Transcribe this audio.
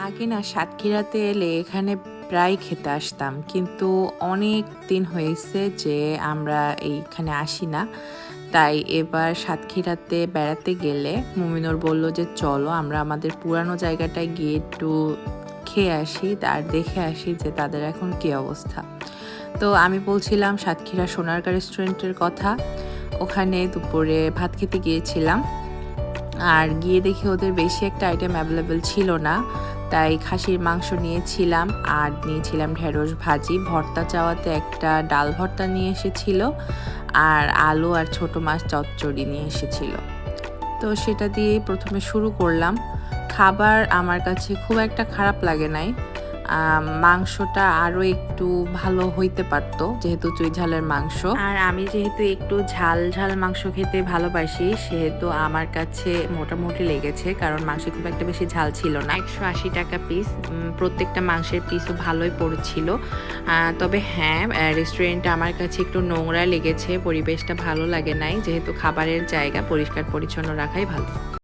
আগে না সাতক্ষীরাতে এলে এখানে প্রায় খেতে আসতাম। কিন্তু অনেক দিন হয়েছে যে আমরা এইখানে আসি না। তাই এবার সাতক্ষীরাতে বেড়াতে গেলে মুমিনুর বলল যে, চলো, আমরা আমাদের পুরানো জায়গাটায় গিয়ে একটু খেয়ে আসি আর দেখে আসি যে তাদের এখন কী অবস্থা। তো আমি বলছিলাম সাতক্ষীরা সোনারগাঁ রেস্টুরেন্টের কথা। ওখানে দুপুরে ভাত খেতে গিয়েছিলাম। আর গিয়ে দেখি ওদের বেশি একটা আইটেম অ্যাভেলেবেল ছিল না। তাই খাসির মাংস নিয়েছিলাম আর নিয়েছিলাম ঢেঁড়স ভাজি। ভর্তা চাওয়াতে একটা ডাল ভর্তা নিয়ে এসেছিল আর আলু আর ছোট মাছ চচ্চড়ি নিয়ে এসেছিল। তো সেটা দিয়ে প্রথমে শুরু করলাম। খাবার আমার কাছে খুব একটা খারাপ লাগে নাই। মাংসটা আরও একটু ভালো হইতে পারতো, যেহেতু চুই ঝালের মাংস। আর আমি যেহেতু একটু ঝাল ঝাল মাংস খেতে ভালোবাসি, সেহেতু আমার কাছে মোটামুটি লেগেছে, কারণ মাংস খুব একটা বেশি ঝাল ছিল না। একশো আশি টাকা পিস প্রত্যেকটা মাংসের পিসও ভালোই পড়ছিল। তবে হ্যাঁ রেস্টুরেন্টটা আমার কাছে একটু নোংরা লেগেছে, পরিবেশটা ভালো লাগে নাই, যেহেতু খাবারের জায়গা পরিষ্কার পরিচ্ছন্ন রাখাই ভালো।